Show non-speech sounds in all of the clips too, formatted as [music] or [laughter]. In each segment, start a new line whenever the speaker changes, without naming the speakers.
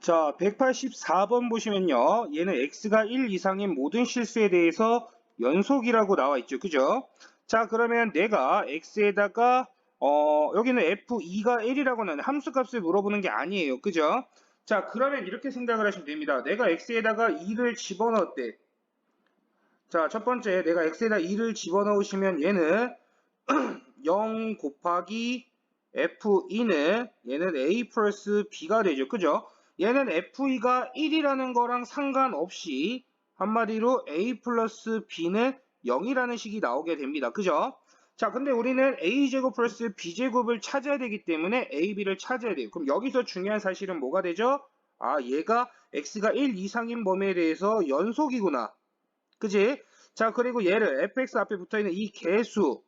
자, 184번 보시면요. 얘는 x가 1 이상인 모든 실수에 대해서 연속이라고 나와 있죠. 그죠? 자, 그러면 내가 x에다가 어, 여기는 f2가 1이라고 하는 함수값을 물어보는 게 아니에요. 그죠? 자, 그러면 이렇게 생각을 하시면 됩니다. 내가 x에다가 2를 집어넣었대. 자, 첫 번째 내가 x에다 2를 집어넣으시면 얘는 [clears throat] 0 곱하기 f2는 얘는 a 플러스 b가 되죠. 그죠? 얘는 f2가 1이라는 거랑 상관없이 한마디로 a 플러스 b는 0이라는 식이 나오게 됩니다. 그죠? 자, 근데 우리는 a제곱 플러스 b제곱을 찾아야 되기 때문에 ab를 찾아야 돼요. 그럼 여기서 중요한 사실은 뭐가 되죠? 아, 얘가 x가 1 이상인 범위에 대해서 연속이구나. 그지? 자, 그리고 얘를 fx 앞에 붙어있는 이 개수.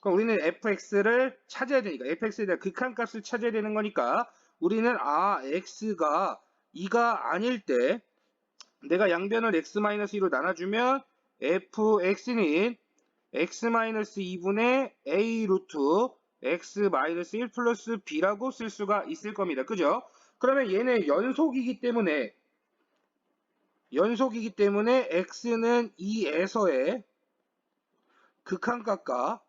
그럼 우리는 fx를 찾아야 되니까, fx에 대한 극한값을 찾아야 되는 거니까, 우리는 아, x가 2가 아닐 때, 내가 양변을 x-2로 나눠주면, fx는 x-2분의 a 루트 x-1 플러스 b라고 쓸 수가 있을 겁니다. 그죠? 그러면 얘는 연속이기 때문에 연속이기 때문에 x는 2에서의 극한값과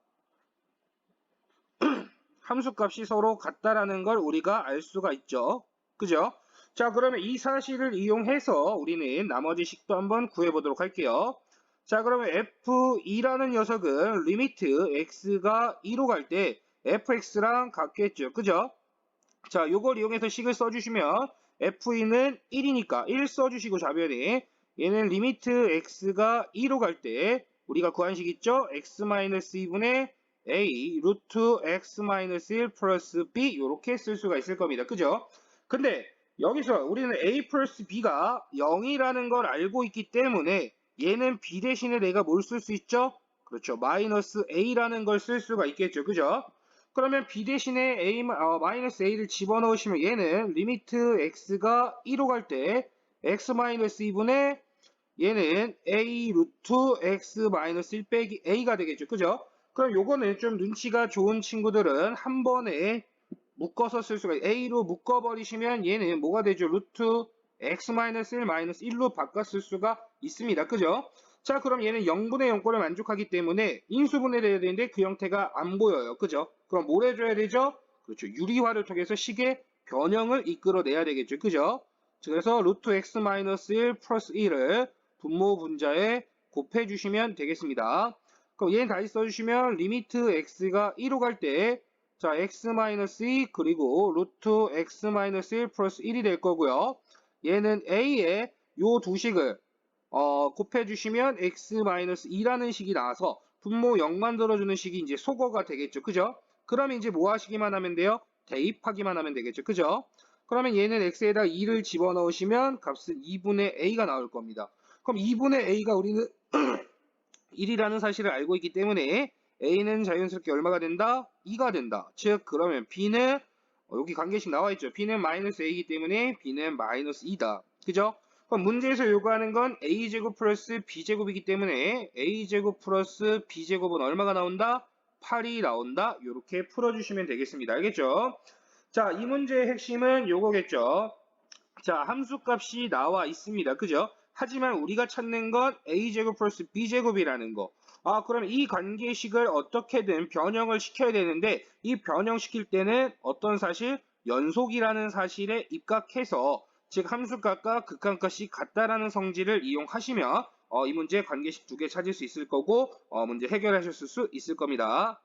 함수값이 서로 같다라는 걸 우리가 알 수가 있죠. 그죠? 자, 그러면 이 사실을 이용해서 우리는 나머지 식도 한번 구해보도록 할게요. 자, 그러면 f2라는 녀석은 리미트 x가 2로 갈 때 fx랑 같겠죠. 그죠? 자, 요걸 이용해서 식을 써주시면 f2는 1이니까 1 써주시고 좌변에 얘는 리미트 x가 2로 갈 때 우리가 구한 식 있죠? x-2분의 a 루트 x-1 플러스 b 이렇게 쓸 수가 있을 겁니다. 그죠? 근데 여기서 우리는 a 플러스 b가 0이라는 걸 알고 있기 때문에 얘는 b 대신에 내가 뭘 쓸 수 있죠? 그렇죠. 마이너스 a라는 걸 쓸 수가 있겠죠. 그죠? 그러면 b 대신에 a, 어, 마이너스 a를 집어넣으시면 얘는 리미트 x가 1로 갈 때 x 마이너스 2분의 얘는 a 루트 x 마이너스 1 빼기 a가 되겠죠. 그죠? 그럼 요거는 좀 눈치가 좋은 친구들은 한 번에 묶어서 쓸 수가 a로 묶어버리시면 얘는 뭐가 되죠? 루트 x-1 마이너스 1로 바꿔 쓸 수가 있습니다. 그죠? 자 그럼 얘는 0분의 0꼴을 만족하기 때문에 인수분해 돼야 되는데 그 형태가 안 보여요. 그죠? 그럼 뭘 해줘야 되죠? 그렇죠. 유리화를 통해서 식의 변형을 이끌어내야 되겠죠. 그죠? 그래서 루트 x-1 플러스 1을 분모 분자에 곱해주시면 되겠습니다. 그럼 얘는 다시 써주시면 리미트 x가 1로 갈 때 자 x-2 그리고 루트 x-1 플러스 1이 될 거고요. 얘는 a에 요두 식을 어, 곱해주시면 x-2라는 식이 나와서 분모 0 만들어주는 식이 이제 소거가 되겠죠. 그죠? 그럼 이제 뭐 하시기만 하면 돼요? 대입하기만 하면 되겠죠. 그죠? 그러면 얘는 x에다 2를 집어넣으시면 값은 2분의 a가 나올 겁니다. 그럼 2분의 a가 우리는 [clears throat] 1이라는 사실을 알고 있기 때문에 a는 자연스럽게 얼마가 된다? 2가 된다. 즉 그러면 b는 어, 여기 관계식 나와 있죠. b는 마이너스 a이기 때문에 b는 마이너스 2다. 그죠? 그럼 문제에서 요구하는 건 a제곱 플러스 b제곱이기 때문에 a제곱 플러스 b제곱은 얼마가 나온다? 8이 나온다. 이렇게 풀어주시면 되겠습니다. 알겠죠? 자, 이 문제의 핵심은 요거겠죠. 자, 함수값이 나와 있습니다. 그죠? 하지만 우리가 찾는 건 a제곱 플러스 b제곱이라는 거. 아, 그럼 이 관계식을 어떻게든 변형을 시켜야 되는데 이 변형시킬 때는 어떤 사실? 연속이라는 사실에 입각해서 즉 함수값과 극한값이 같다라는 성질을 이용하시면 어, 이 문제 관계식 두 개 찾을 수 있을 거고 어, 문제 해결하실 수 있을 겁니다.